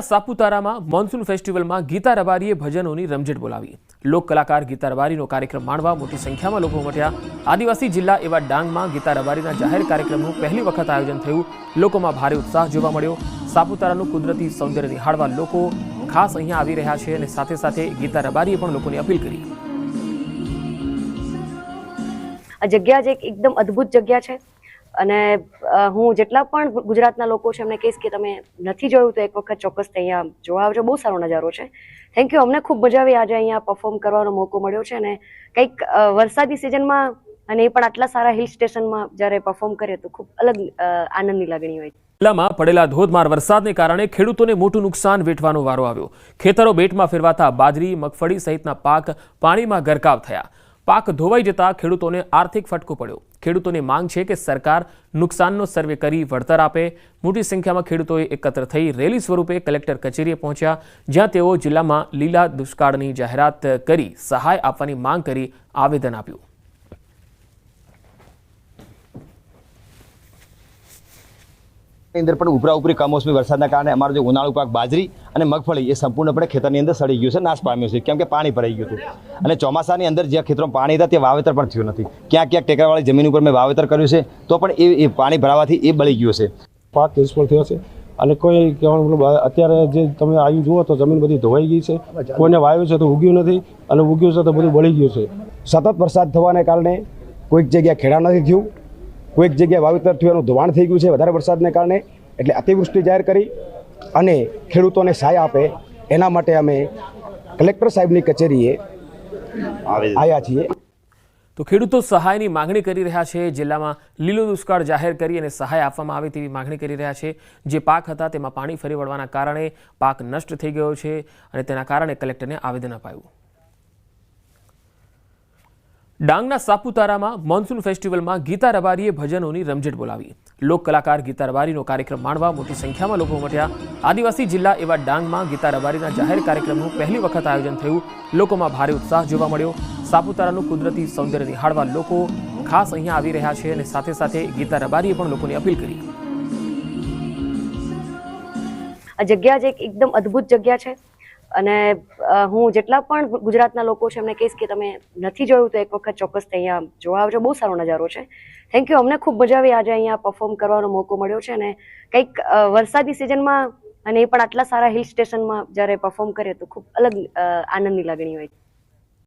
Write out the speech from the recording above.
ડાંગના સાપુતારામાં મોન્સૂન ફેસ્ટિવલમાં ગીતા રબારીએ ભજનોની રમઝટ બોલાવી. લોક કલાકાર ગીતા રબારીનો કાર્યક્રમ માણવા મોટી સંખ્યામાં લોકો ઉમટ્યા આદિવાસી જિલ્લા એવા ડાંગમાં ગીતા રબારીના જાહેર કાર્યક્રમનું પહેલી વખત આયોજન થયું. લોકોમાં ભારે ઉત્સાહ જોવા મળ્યો. સાપુતારાનું કુદરતી સૌંદર્ય નિહાળવા લોકો ખાસ અહીંયા આવી રહ્યા છે અને સાથે સાથે ગીતા રબારીએ પણ લોકોની અપીલ કરી. આ જગ્યા જ એક એકદમ અદ્ભુત જગ્યા છે. અને હું જેટલા પણ ગુજરાતના લોકો છે, એમને કહીશ કે તમે નથી જોયું તો એક વખત ચોક્કસ અહીંયા જોવા આવજો. બહુ સારો નજારો છે. થેન્ક યુ અમને ખૂબ મજા આવી. આજે અહીંયા પરફોર્મ કરવાનો મોકો મળ્યો છે અને કંઈક વરસાદી સિઝનમાં અને એ પણ આટલા સારા હિલ સ્ટેશનમાં જ્યારે પરફોર્મ કરીએ તો ખૂબ અલગ આનંદની લાગણી હોય જિલ્લામાં પડેલા ધોધમાર વરસાદને કારણે ખેડૂતોને મોટું નુકસાન વેઠવાનો વારો આવ્યો. ખેતરો બેટમાં ફેરવાતા બાજરી, મગફળી સહિતના પાક પાણીમાં ગરકાવ થયા. પાક ધોવાઈ જતા ખેડૂતોને આર્થિક ફટકો પડ્યો. ખેડૂતોની માંગ છે કે સરકાર નુકસાનનો સર્વે કરી વળતર આપે. મોટી સંખ્યામાં ખેડૂતોએ એકત્ર થઈ રેલી સ્વરૂપે કલેક્ટર કચેરીએ પહોંચ્યા, જ્યાં તેઓ જિલ્લામાં લીલા દુષ્કાળની જાહેરાત કરી સહાય આપવાની માંગ કરી આવેદન આપ્યું. અંદર પણ ઉપરા ઉપરી કમોસમી વરસાદના કારણે અમારો જે ઉનાળુ પાક બાજરી અને મગફળી એ સંપૂર્ણપણે ખેતરની અંદર સડી ગયું છે, નાશ પામ્યું છે, કેમ કે પાણી ભરાઈ ગયું હતું. અને ચોમાસાની અંદર જ્યાં ખેતરોમાં પાણી હતા તે વાવેતર પણ થયું નથી. ક્યાંક ક્યાંક ટેકરાવાળી જમીન ઉપર મેં વાવેતર કર્યું છે, તો પણ એ પાણી ભરાવાથી એ બળી ગયું છે. પાક નિષ્ફળ થયો છે. અને કોઈ કહેવાનું અત્યારે જે તમે આવ્યું જુઓ તો જમીન બધી ધોવાઈ ગઈ છે. કોઈને વાવ્યું છે તો ઉગ્યું નથી, અને ઉગ્યું છે તો બધું બળી ગયું છે. સતત વરસાદ થવાને કારણે કોઈક જગ્યાએ ખેડા નથી થયું, કોઈક જગ્યાએ વાવેતર થયું એનું ધોવાણ થઈ ગયું છે વધારે વરસાદને કારણે, એટલે અતિવૃષ્ટિ જાહેર કરી અને ખેડૂતોને સહાય આપે એના માટે અમે કલેક્ટર સાહેબની કચેરીએ આવ્યા છીએ. તો ખેડૂતો સહાયની માંગણી કરી રહ્યા છે જિલ્લામાં લીલો દુષ્કાળ જાહેર કરી અને સહાય આપવામાં આવે તેવી માંગણી કરી રહ્યા છે. જે પાક હતા તેમાં પાણી ફરી વળવાના કારણે પાક નષ્ટ થઈ ગયો છે અને તેના કારણે કલેક્ટરને આવેદન અપાયું. ડાંગના સાપુતારામાં મોન્સૂન ફેસ્ટિવલમાં ગીતા રબારીએ ભજનોની રમઝટ બોલાવી. લોક કલાકાર ગીતા રબારીનો કાર્યક્રમ માણવા મોટી સંખ્યામાં લોકો ઉમટ્યા. આદિવાસી જિલ્લા એવા ડાંગમાં ગીતા રબારીના જાહેર કાર્યક્રમનું પહેલી વખત આયોજન થયું. લોકોમાં ભારે ઉત્સાહ જોવા મળ્યો. સાપુતારાનું કુદરતી સૌંદર્ય નિહાળવા લોકો ખાસ અહીંયા આવી રહ્યા છે અને સાથે સાથે ગીતા રબારીએ પણ લોકોની અપીલ કરી. આ જગ્યા જ એક એકદમ અદ્ભુત જગ્યા છે. અને હું જેટલા પણ ગુજરાતના લોકો છે, એમને કહીશ કે તમે નથી જોયું તો એક વખત ચોક્કસ અહીંયા જોવા આવજો. બહુ સારો નજારો છે. થેન્ક યુ અમને ખૂબ મજા આવી. આજે અહીંયા પરફોર્મ કરવાનો મોકો મળ્યો છે અને કંઈક વરસાદી સિઝનમાં અને એ પણ આટલા સારા હિલ સ્ટેશનમાં જ્યારે પરફોર્મ કરીએ તો ખૂબ અલગ આનંદની લાગણી હોય